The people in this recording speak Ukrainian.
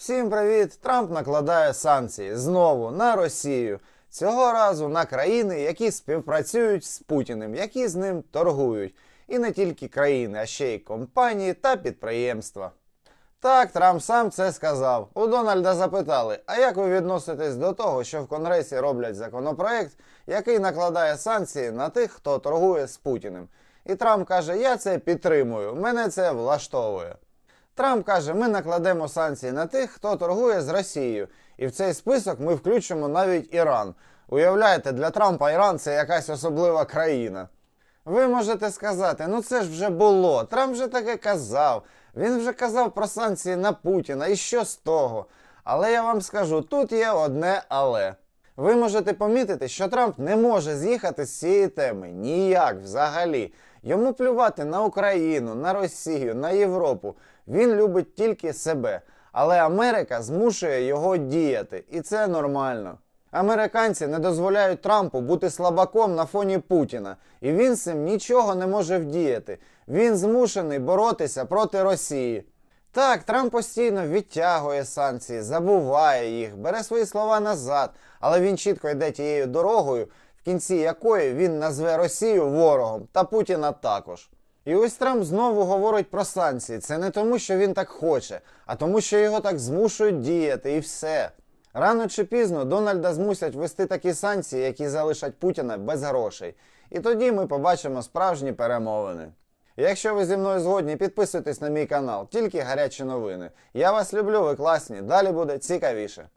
Всім привіт! Трамп накладає санкції знову на Росію. Цього разу на країни, які співпрацюють з Путіним, які з ним торгують. І не тільки країни, а ще й компанії та підприємства. Так, Трамп сам це сказав. У Дональда запитали: а як ви відноситесь до того, що в Конгресі роблять законопроект, який накладає санкції на тих, хто торгує з Путіним? І Трамп каже: Я це підтримую, мене це влаштовує. Трамп каже, ми накладемо санкції на тих, хто торгує з Росією. І в цей список ми включимо навіть Іран. Уявляєте, для Трампа Іран це якась особлива країна. Ви можете сказати, ну це ж вже було. Трамп вже таке казав. Він вже казав про санкції на Путіна. І що з того? Але я вам скажу, тут є одне але. Ви можете помітити, що Трамп не може з'їхати з цієї теми ніяк взагалі. Йому плювати на Україну, на Росію, на Європу. Він любить тільки себе. Але Америка змушує його діяти, і це нормально. Американці не дозволяють Трампу бути слабаком на фоні Путіна, і він цим нічого не може вдіяти. Він змушений боротися проти Росії. Так, Трамп постійно відтягує санкції, забуває їх, бере свої слова назад, але він чітко йде тією дорогою, в кінці якої він назве Росію ворогом та Путіна також. І ось Трамп знову говорить про санкції. Це не тому, що він так хоче, а тому, що його так змушують діяти, і все. Рано чи пізно Дональда змусять ввести такі санкції, які залишать Путіна без грошей. І тоді ми побачимо справжні перемовини. Якщо ви зі мною згодні, підписуйтесь на мій канал, тільки гарячі новини. Я вас люблю, ви класні. Далі буде цікавіше.